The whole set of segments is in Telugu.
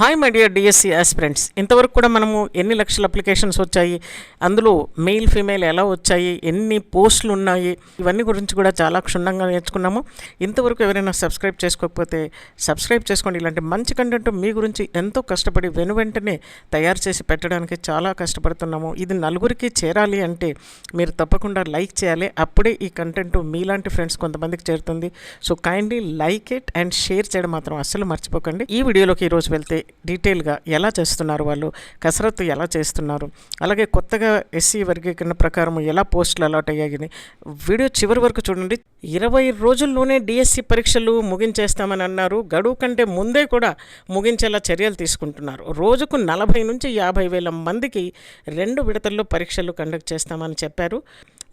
Hi my dear DSC aspirants ఇంతవరకు కూడా మనము ఎన్ని లక్షల అప్లికేషన్స్ వచ్చాయి? అందులో మెయిల్ ఫీమేల్ ఎలా వచ్చాయి? ఎన్ని పోస్టులు ఉన్నాయి? ఇవన్నీ గురించి కూడా చాలా క్షుణ్ణంగా నేర్చుకున్నాము. ఇంతవరకు ఎవరైనా సబ్స్క్రైబ్ చేసుకోకపోతే సబ్స్క్రైబ్ చేసుకోండి. ఇలాంటి మంచి కంటెంట్ మీ గురించి ఎంతో కష్టపడి వెను వెంటనే తయారు చేసి పెట్టడానికి చాలా కష్టపడుతున్నాము. ఇది నలుగురికి చేరాలి అంటే మీరు తప్పకుండా లైక్ చేయాలి. అప్పుడే ఈ కంటెంట్ మీలాంటి ఫ్రెండ్స్ కొంతమందికి చేరుతుంది. So kindly like it and share చేయడం మాత్రం అస్సలు మర్చిపోకండి. ఈ వీడియోలోకి ఈరోజు వెళ్తే డీటెయిల్గా ఎలా చేస్తున్నారు వాళ్ళు కసరత్తు ఎలా చేస్తున్నారు అలాగే కొత్తగా ఎస్సీ వర్గీకరణ ప్రకారం ఎలా పోస్టులు అలాట్ అయ్యాయని వీడియో చివరి వరకు చూడండి. ఇరవై రోజుల్లోనే డిఎస్సి పరీక్షలు ముగించేస్తామని అన్నారు. గడువు కంటే ముందే కూడా ముగించేలా చర్యలు తీసుకుంటున్నారు. రోజుకు నలభై నుంచి యాభై వేల మందికి రెండు విడతల్లో పరీక్షలు కండక్ట్ చేస్తామని చెప్పారు.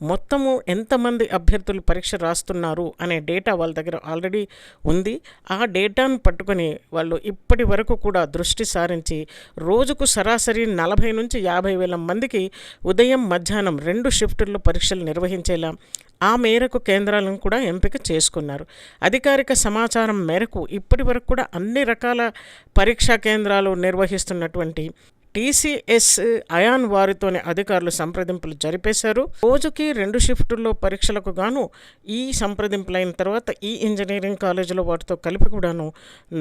మొత్తము ఎంతమంది అభ్యర్థులు పరీక్ష రాస్తున్నారు అనే డేటా వాళ్ళ దగ్గర ఆల్రెడీ ఉంది. ఆ డేటాను పట్టుకొని వాళ్ళు ఇప్పటి వరకు కూడా దృష్టి సారించి రోజుకు సరాసరి నలభై నుంచి యాభై వేల మందికి ఉదయం మధ్యాహ్నం రెండు షిఫ్టుల్లో పరీక్షలు నిర్వహించేలా ఆ మేరకు కేంద్రాలను కూడా ఎంపిక చేసుకున్నారు. అధికారిక సమాచారం మేరకు ఇప్పటి వరకు కూడా అన్ని రకాల పరీక్షా కేంద్రాలు నిర్వహిస్తున్నటువంటి టీసీఎస్ అయాన్ వారితోనే అధికారులు సంప్రదింపులు జరిపేశారు. రోజుకి రెండు షిఫ్టుల్లో పరీక్షలకు గాను ఈ సంప్రదింపులు అయిన తర్వాత ఈ ఇంజనీరింగ్ కాలేజీలో వాటితో కలిపి కూడాను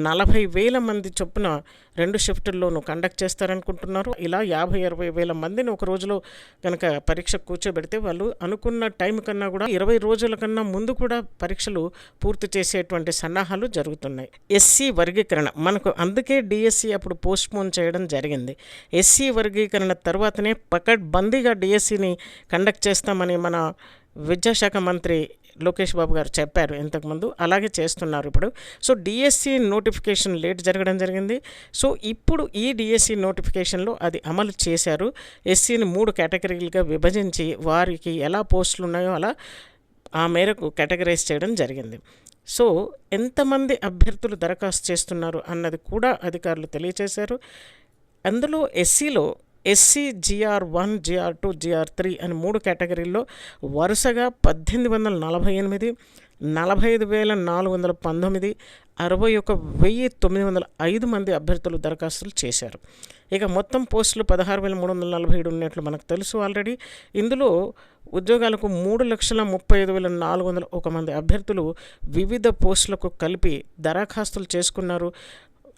నలభై వేల మంది చొప్పున రెండు షిఫ్టుల్లోనూ కండక్ట్ చేస్తారనుకుంటున్నారు. ఇలా యాభై అరవై వేల మందిని ఒక రోజులో కనుక పరీక్ష కూర్చోబెడితే వాళ్ళు అనుకున్న టైం కన్నా కూడా ఇరవై రోజుల కన్నా ముందు కూడా పరీక్షలు పూర్తి చేసేటువంటి సన్నాహాలు జరుగుతున్నాయి. ఎస్సీ వర్గీకరణ మనకు అందుకే డిఎస్సి అప్పుడు పోస్ట్ పోన్ చేయడం జరిగింది. ఎస్సీ వర్గీకరణ తర్వాతనే పకడ్బందీగా డిఎస్సిని కండక్ట్ చేస్తామని మన విద్యాశాఖ మంత్రి లోకేష్ బాబు గారు చెప్పారు ఇంతకుముందు. అలాగే చేస్తున్నారు ఇప్పుడు. సో డిఎస్సి నోటిఫికేషన్ లేట్ జరగడం జరిగింది. సో ఇప్పుడు ఈ డిఎస్సి నోటిఫికేషన్లో అది అమలు చేశారు. ఎస్సీని మూడు కేటగిరీలుగా విభజించి వారికి ఎలా పోస్టులు ఉన్నాయో అలా ఆ మేరకు కేటగరైజ్ చేయడం జరిగింది. సో ఎంతమంది అభ్యర్థులు దరఖాస్తు చేస్తున్నారు అన్నది కూడా అధికారులు తెలియజేశారు అందులో ఎస్సీలో SC GR one GR two GR three అని మూడు కేటగిరీల్లో వరుసగా పద్దెనిమిది వందల నలభై ఎనిమిది నలభై ఐదు వేల నాలుగు వందల పంతొమ్మిది అరవై ఒక వెయ్యి తొమ్మిది వందల ఐదు మంది అభ్యర్థులు దరఖాస్తులు చేశారు. ఇక మొత్తం పోస్టులు పదహారు వేల మూడు వందల నలభై ఏడు ఉన్నట్లు మనకు తెలుసు ఆల్రెడీ. ఇందులో ఉద్యోగాలకు మూడు లక్షల ముప్పై ఐదు వేల నాలుగు వందల ఒక మంది అభ్యర్థులు వివిధ పోస్టులకు కలిపి దరఖాస్తులు చేసుకున్నారు.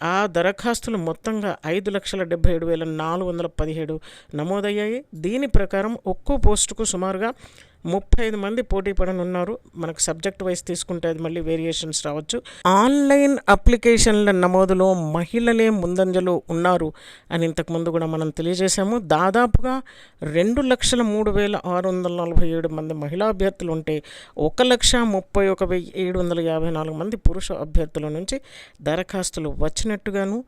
ఆ దరఖాస్తులు మొత్తంగా ఐదు లక్షల డెబ్బై ఏడు వేల నాలుగు వందల పదిహేడు నమోదయ్యాయి. దీని ప్రకారం ఒక్కో పోస్టుకు సుమారుగా ముప్పై ఐదు మంది పోటీ పడనున్నారు. మనకు సబ్జెక్ట్ వైజ్ తీసుకుంటే అది మళ్ళీ వేరియేషన్స్ రావచ్చు. ఆన్లైన్ అప్లికేషన్ల నమోదులో మహిళలే ముందంజలో ఉన్నారు అని ఇంతకుముందు కూడా మనం తెలియజేశాము. దాదాపుగా రెండు లక్షల మూడు వేల ఆరు వందల నలభై ఏడు మంది మహిళా అభ్యర్థులు ఉంటే ఒక లక్ష ముప్పై ఒక వెయ్యి ఏడు వందల యాభై నాలుగు మంది పురుష అభ్యర్థుల నుంచి దరఖాస్తులు వచ్చినట్టుగాను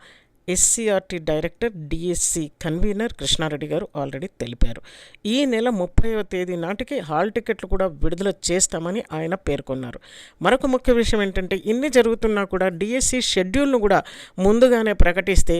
SCERT director DSC convenor Krishna Reddy గారు ఆల్రెడీ తెలిపారు. ఈ నెల ముప్పైవ తేదీ నాటికి హాల్ టికెట్లు కూడా విడుదల చేస్తామని ఆయన పేర్కొన్నారు. మరొక ముఖ్య విషయం ఏంటంటే ఇన్ని జరుగుతున్నా కూడా డిఎస్సి షెడ్యూల్ను కూడా ముందుగానే ప్రకటిస్తే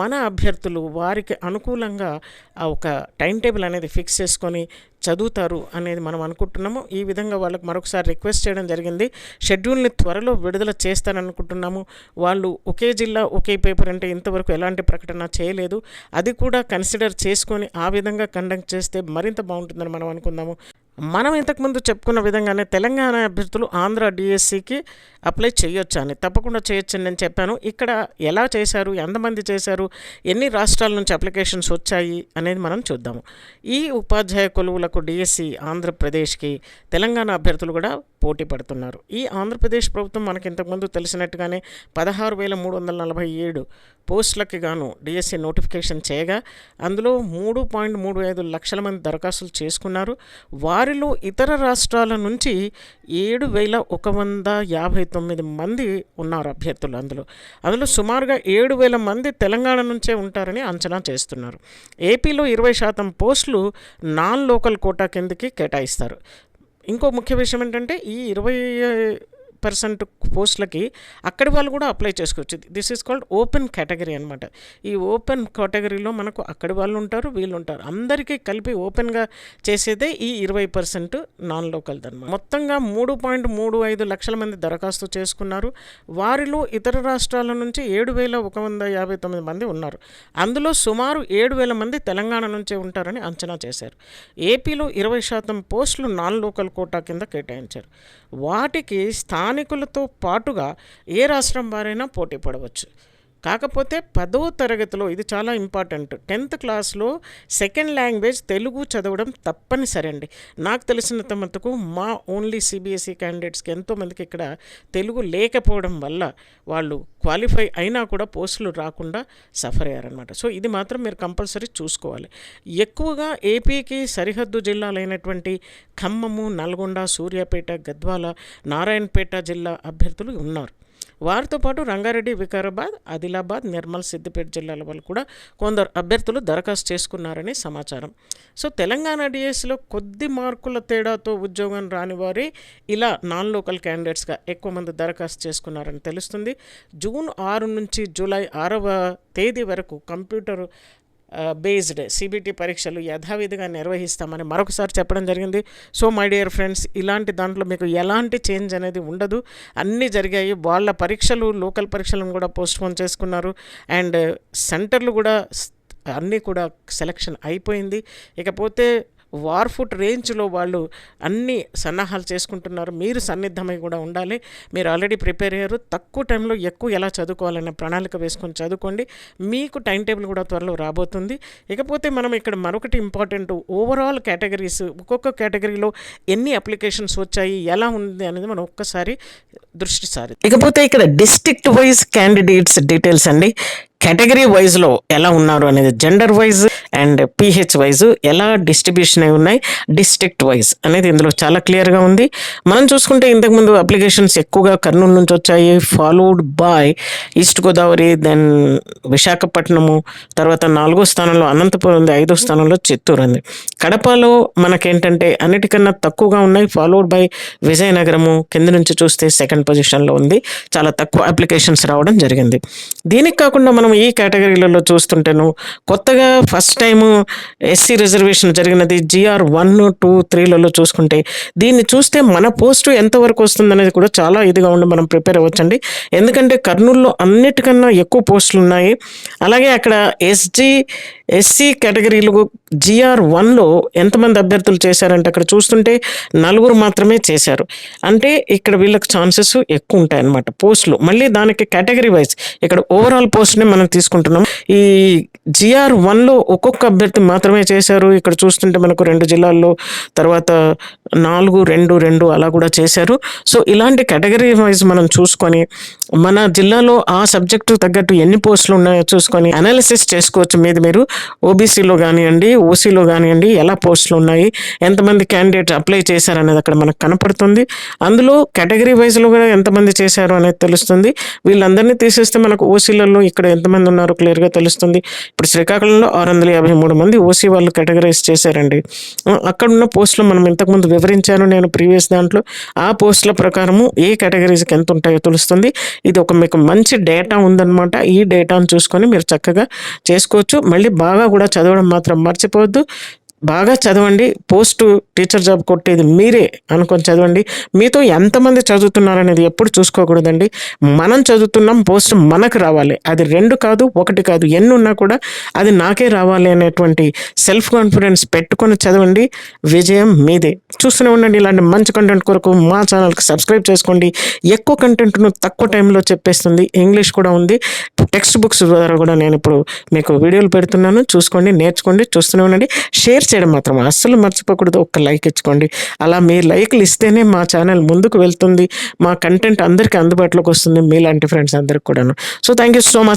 మన అభ్యర్థులు వారికి అనుకూలంగా ఆ ఒక టైం టేబుల్ అనేది ఫిక్స్ చేసుకొని చదువుతారు అనేది మనం అనుకుంటున్నాము. ఈ విధంగా వాళ్ళకి మరొకసారి రిక్వెస్ట్ చేయడం జరిగింది. షెడ్యూల్ని త్వరలో విడుదల చేస్తారనుకుంటున్నాము వాళ్ళు ఒకే జిల్లా ఒకే పేపర్ అంటే ఇంతవరకు ఎలాంటి ప్రకటన చేయలేదు. అది కూడా కన్సిడర్ చేసుకొని ఆ విధంగా కండక్ట్ చేస్తే మరింత బాగుంటుందని మనం అనుకుందాము. మనం ఇంతకుముందు చెప్పుకున్న విధంగానే తెలంగాణ అభ్యర్థులు ఆంధ్ర డిఎస్సికి అప్లై చేయొచ్చు అని. తప్పకుండా చేయొచ్చు అని నేను చెప్పాను. ఇక్కడ ఎలా చేశారు? ఎంతమంది చేశారు? ఎన్ని రాష్ట్రాల నుంచి అప్లికేషన్స్ వచ్చాయి అనేది మనం చూద్దాము. ఈ ఉపాధ్యాయ కొలువులకు డిఎస్సి ఆంధ్రప్రదేశ్కి తెలంగాణ అభ్యర్థులు కూడా పోటీ పడుతున్నారు. ఈ ఆంధ్రప్రదేశ్ ప్రభుత్వం మనకి ఇంతకుముందు తెలిసినట్టుగానే పదహారు వేల మూడు వందల నలభై ఏడు పోస్టులకి గాను డిఎస్సి నోటిఫికేషన్ చేయగా అందులో మూడు పాయింట్ మూడు ఐదు లక్షల మంది దరఖాస్తులు చేసుకున్నారు. వారిలో ఇతర రాష్ట్రాల నుంచి ఏడు వేల ఒక వంద యాభై తొమ్మిది మంది ఉన్నారు అభ్యర్థులు అందులో. అందులో సుమారుగా ఏడు వేల మంది తెలంగాణ నుంచే ఉంటారని అంచనా చేస్తున్నారు. ఏపీలో ఇరవై శాతం పోస్టులు నాన్ లోకల్ కోటా కిందకి కేటాయిస్తారు. ఇంకో ముఖ్య విషయం ఏంటంటే ఈ ఇరవై పర్సెంట్ పోస్టులకి అక్కడి వాళ్ళు కూడా అప్లై చేసుకోవచ్చు. This is called open category అనమాట ఈ ఓపెన్ కేటగిరీలో మనకు అక్కడి వాళ్ళు ఉంటారు వీళ్ళు ఉంటారు. అందరికీ కలిపి ఓపెన్గా చేసేదే ఈ ఇరవై పర్సెంట్ నాన్ లోకల్ది అనమాట మొత్తంగా మూడు పాయింట్ మూడు ఐదు లక్షల మంది దరఖాస్తు చేసుకున్నారు. వారిలో ఇతర రాష్ట్రాల నుంచి ఏడు వేల ఒక వంద యాభై తొమ్మిది మంది ఉన్నారు. అందులో సుమారు ఏడు వేల మంది తెలంగాణ నుంచే ఉంటారని అంచనా చేశారు. ఏపీలో ఇరవై శాతం పోస్టులు నాన్ లోకల్ కోటా కింద కేటాయించారు. వాటికి స్థానికులతో పాటుగా ఏ రాష్ట్రం వారైనా పోటీ పడవచ్చు. కాకపోతే పదో తరగతిలో ఇది చాలా ఇంపార్టెంట్. టెన్త్ క్లాస్లో సెకండ్ లాంగ్వేజ్ తెలుగు చదవడం తప్పనిసరి అండి నాకు తెలిసినంత మటుకు మా ఓన్లీ సిబిఎస్ఈ క్యాండిడేట్స్కి ఎంతోమందికి ఇక్కడ తెలుగు లేకపోవడం వల్ల వాళ్ళు క్వాలిఫై అయినా కూడా పోస్టులు రాకుండా సఫర్ అయ్యారనమాట సో ఇది మాత్రం మీరు కంపల్సరీ చూసుకోవాలి. ఎక్కువగా ఏపీకి సరిహద్దు జిల్లాలైనటువంటి ఖమ్మము నల్గొండ సూర్యాపేట గద్వాల నారాయణపేట జిల్లా అభ్యర్థులు ఉన్నారు. వారితో పాటు రంగారెడ్డి వికారాబాద్ ఆదిలాబాద్ నిర్మల్ సిద్దిపేట జిల్లాల వాళ్ళు కూడా కొందరు అభ్యర్థులు దరఖాస్తు చేసుకున్నారని సమాచారం. సో తెలంగాణ డిఎస్సిలో కొద్ది మార్కుల తేడాతో ఉద్యోగం రాని వారే ఇలా నాన్ లోకల్ క్యాండిడేట్స్గా ఎక్కువ మంది దరఖాస్తు చేసుకున్నారని తెలుస్తుంది. జూన్ ఆరు నుంచి జూలై ఆరవ తేదీ వరకు కంప్యూటర్ బేస్డ్ సిబిటి పరీక్షలు యథావిధిగా నిర్వహిస్తామని మరొకసారి చెప్పడం జరిగింది. సో మై డియర్ ఫ్రెండ్స్ ఇలాంటి దాంట్లో మీకు ఎలాంటి చేంజ్ అనేది ఉండదు. అన్నీ జరిగాయి. వాళ్ళ పరీక్షలు లోకల్ పరీక్షలను కూడా పోస్ట్పోన్ చేసుకున్నారు. అండ్ సెంటర్లు కూడా అన్నీ కూడా సెలక్షన్ అయిపోయింది. ఇకపోతే వార్ఫుట్ రేంజ్లో వాళ్ళు అన్ని సన్నాహాలు చేసుకుంటున్నారు. మీరు సన్నిద్ధమై కూడా ఉండాలి. మీరు ఆల్రెడీ ప్రిపేర్ అయ్యారు. తక్కువ టైంలో ఎక్కువ ఎలా చదువుకోవాలనే ప్రణాళిక వేసుకొని చదువుకోండి. మీకు టైం టేబుల్ కూడా త్వరలో రాబోతుంది. ఇకపోతే మనం ఇక్కడ మరొకటి ఇంపార్టెంట్. ఓవరాల్ కేటగిరీస్ ఒక్కొక్క కేటగిరీలో ఎన్ని అప్లికేషన్స్ వచ్చాయి ఎలా ఉంది అనేది మనం ఒక్కసారి దృష్టి సారి. ఇకపోతే ఇక్కడ డిస్ట్రిక్ట్ వైజ్ క్యాండిడేట్స్ డీటెయిల్స్ అండి. కేటగిరీ వైజ్లో ఎలా ఉన్నారు అనేది gender wise and PH wise ఎలా డిస్ట్రిబ్యూషన్ అయి ఉన్నాయి డిస్ట్రిక్ట్ వైజ్ అనేది ఇందులో చాలా క్లియర్గా ఉంది. మనం చూసుకుంటే ఇంతకుముందు అప్లికేషన్స్ ఎక్కువగా కర్నూలు నుంచి వచ్చాయి followed by East Godavari then Visakhapatnam తర్వాత నాలుగో స్థానంలో అనంతపురం ఉంది ఐదో స్థానంలో చిత్తూరు ఉంది. కడపలో మనకేంటంటే అన్నిటికన్నా తక్కువగా ఉన్నాయి ఫాలోడ్ బై విజయనగరము కింద నుంచి చూస్తే సెకండ్ పొజిషన్లో ఉంది. చాలా తక్కువ అప్లికేషన్స్ రావడం జరిగింది. దీనికి కాకుండా మనం ఈ కేటగిరీలలో చూస్తుంటేను కొత్తగా first time time SC reservation జరిగినది జిఆర్ వన్ టూ త్రీలలో చూసుకుంటే. దీన్ని చూస్తే మన పోస్టు ఎంతవరకు వస్తుంది అనేది కూడా చాలా ఇదిగా ఉండి మనం ప్రిపేర్ అవ్వచ్చండి. ఎందుకంటే కర్నూలులో అన్నిటికన్నా ఎక్కువ పోస్టులు ఉన్నాయి అలాగే అక్కడ ఎస్జీ ఎస్సీ కేటగిరీలు జిఆర్ వన్లో ఎంతమంది అభ్యర్థులు చేశారంటే అక్కడ చూస్తుంటే నలుగురు మాత్రమే చేశారు. అంటే ఇక్కడ వీళ్ళకి ఛాన్సెస్ ఎక్కువ ఉంటాయి అన్నమాట పోస్టులు. మళ్ళీ దానికి కేటగిరీ వైజ్ ఇక్కడ ఓవరాల్ పోస్ట్ని మనం తీసుకుంటున్నాం. ఈ జిఆర్ వన్లో ఒక్కొక్క అభ్యర్థి మాత్రమే చేశారు. ఇక్కడ చూస్తుంటే మనకు రెండు జిల్లాల్లో తర్వాత నాలుగు రెండు రెండు అలా కూడా చేశారు. సో ఇలాంటి కేటగిరీ వైజ్ మనం చూసుకొని మన జిల్లాలో ఆ సబ్జెక్టు తగ్గట్టు ఎన్ని పోస్టులు ఉన్నాయో చూసుకొని అనాలిసిస్ చేసుకోవచ్చు. మీద మీరు ఓబీసీలో కానివ్వండి ఓసీలో కానివ్వండి ఎలా పోస్టులు ఉన్నాయి ఎంతమంది క్యాండిడేట్ అప్లై చేశారు అనేది అక్కడ మనకు కనపడుతుంది. అందులో కేటగిరీ వైజ్లో కూడా ఎంతమంది చేశారు అనేది తెలుస్తుంది. వీళ్ళందరినీ తీసేస్తే మనకు ఓసీలలో ఇక్కడ ఎంతమంది ఉన్నారో క్లియర్గా తెలుస్తుంది. ఇప్పుడు శ్రీకాకుళంలో ఆరు వందల యాభై మూడు మంది ఓసీ వాళ్ళు కేటగరైజ్ చేశారండి. అక్కడ ఉన్న పోస్టులు మనం ఇంతకుముందు వివరించాను నేను ప్రీవియస్ దాంట్లో. ఆ పోస్టుల ప్రకారము ఏ కేటగిరీస్కి ఎంత ఉంటాయో తెలుస్తుంది. ఇది ఒక మీకు మంచి డేటా ఉందన్నమాట. ఈ డేటాను చూసుకొని మీరు చక్కగా చేసుకోవచ్చు. మళ్ళీ బాగా కూడా చదవడం మాత్రం পর্যন্ত బాగా చదవండి. పోస్ట్ టీచర్ జాబ్ కొట్టేది మీరే అనుకొని చదవండి. మీతో ఎంతమంది చదువుతున్నారనేది ఎప్పుడు చూసుకోకూడదండి. మనం చదువుతున్నాం పోస్ట్ మనకు రావాలి. అది రెండు కాదు ఒకటి కాదు ఎన్ని ఉన్నా కూడా అది నాకే రావాలి అనేటువంటి సెల్ఫ్ కాన్ఫిడెన్స్ పెట్టుకొని చదవండి. విజయం మీదే. చూస్తూనే ఉండండి. ఇలాంటి మంచి కంటెంట్ కొరకు మా ఛానల్కి సబ్స్క్రైబ్ చేసుకోండి. ఎక్కువ కంటెంట్ను తక్కువ టైంలో చెప్పేస్తుంది. ఇంగ్లీష్ కూడా ఉంది. టెక్స్ట్ బుక్స్ ద్వారా కూడా నేను ఇప్పుడు మీకు వీడియోలు పెడుతున్నాను. చూసుకోండి నేర్చుకోండి చూస్తూనే ఉండండి. షేర్ చేయడం మాత్రం అస్సలు మర్చిపోకూడదు. ఒక్క లైక్ ఇచ్చుకోండి. అలా మీ లైక్లు ఇస్తేనే మా ఛానల్ ముందుకు వెళ్తుంది. మా కంటెంట్ అందరికీ అందుబాటులోకి వస్తుంది. మీలాంటి ఫ్రెండ్స్ అందరికి కూడాను. So thank you so much.